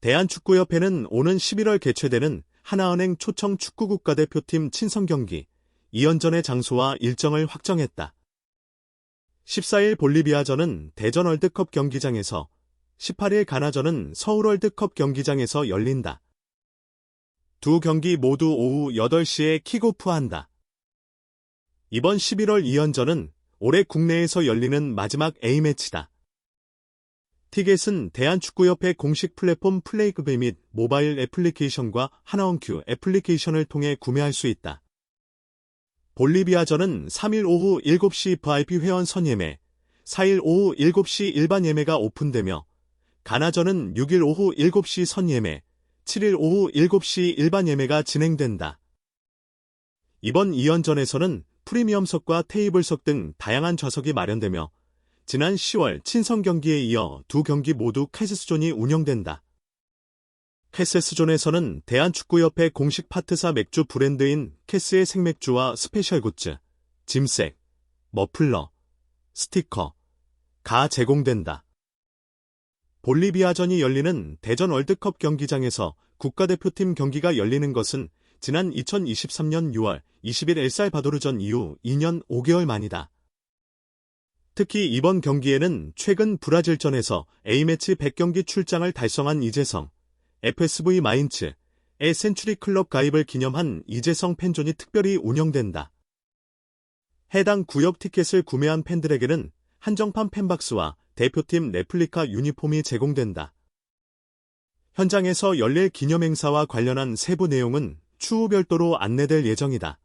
대한축구협회는 오는 11월 개최되는 하나은행 초청 축구 국가대표팀 친선 경기 2연전의 장소와 일정을 확정했다. 14일 볼리비아전은 대전 월드컵 경기장에서 18일 가나전은 서울 월드컵 경기장에서 열린다. 두 경기 모두 오후 8시에 킥오프한다. 이번 11월 2연전은 올해 국내에서 열리는 마지막 A매치다. 티켓은 대한축구협회 공식 플랫폼 플레이그베 및 모바일 애플리케이션과 하나원큐 애플리케이션을 통해 구매할 수 있다. 볼리비아전은 3일 오후 7시 VIP 회원 선예매, 4일 오후 7시 일반 예매가 오픈되며 가나전은 6일 오후 7시 선예매, 7일 오후 7시 일반 예매가 진행된다. 이번 2연전에서는 프리미엄석과 테이블석 등 다양한 좌석이 마련되며 지난 10월 친선 경기에 이어 두 경기 모두 캐스존이 운영된다. 캐세스존에서는 대한축구협회 공식 파트사 맥주 브랜드인 캐스의 생맥주와 스페셜 굿즈, 짐색, 머플러, 스티커, 가 제공된다. 볼리비아전이 열리는 대전 월드컵 경기장에서 국가대표팀 경기가 열리는 것은 지난 2023년 6월 20일 엘살바도르전 이후 2년 5개월 만이다. 특히 이번 경기에는 최근 브라질전에서 A매치 100경기 출장을 달성한 이재성, FSV 마인츠의 센츄리 클럽 가입을 기념한 이재성 팬존이 특별히 운영된다. 해당 구역 티켓을 구매한 팬들에게는 한정판 팬박스와 대표팀 레플리카 유니폼이 제공된다. 현장에서 열릴 기념행사와 관련한 세부 내용은 추후 별도로 안내될 예정이다.